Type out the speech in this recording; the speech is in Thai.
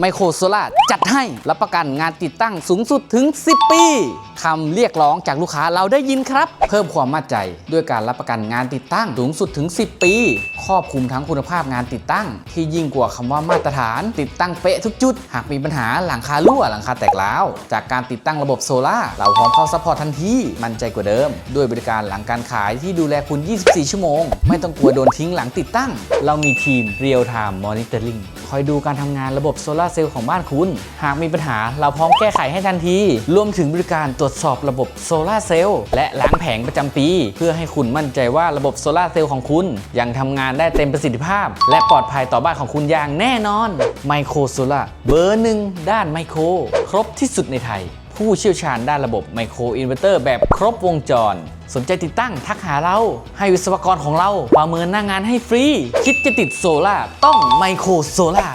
ไมโครโซล่าจัดให้รับประกันงานติดตั้งสูงสุดถึง 10 ปีคำเรียกร้องจากลูกค้าเราได้ยินครับ เพิ่มความมั่นใจ ด้วยการรับประกันงานติดตั้งสูงสุดถึง 10 ปี ครอบคลุมทั้งคุณภาพงานติดตั้ง ที่ยิ่งกว่าคำว่ามาตรฐาน ติดตั้งเป๊ะทุกจุด หากมีปัญหาหลังคารั่วหลังคาแตกร้าว จากการติดตั้งระบบโซล่าเราพร้อมเข้าซัพพอร์ตทันทีมั่นใจกว่าเดิม ด้วยบริการหลังการขายที่ดูแลคุณ 24 ชั่วโมง ไม่ต้องกลัวโดนทิ้งหลังติดตั้ง เรามีทีม Real Time Monitoring คอยดูการทำงานระบบโซลาเซลล์ของบ้านคุณ หากมีปัญหาเราพร้อมแก้ไขให้ทันที รวมถึงบริการตรวจสอบระบบโซลาเซลล์และล้างแผงประจำปี เพื่อให้คุณมั่นใจว่าระบบโซลาเซลล์ของคุณ ยังทำงานได้เต็มประสิทธิภาพ และปลอดภัยต่อบ้านของคุณอย่างแน่นอนไมโครโซลาเบอร์หนึ่งด้านไมโครครบที่สุดในไทย ผู้เชี่ยวชาญด้านระบบไมโครอินเวอร์เตอร์แบบครบวงจร สนใจติดตั้งทักหาเรา ให้วิศวกรของเรา ประเมินหน้างานให้ฟรี คิดจะติดโซล่าร์ต้องไมโครโซล่า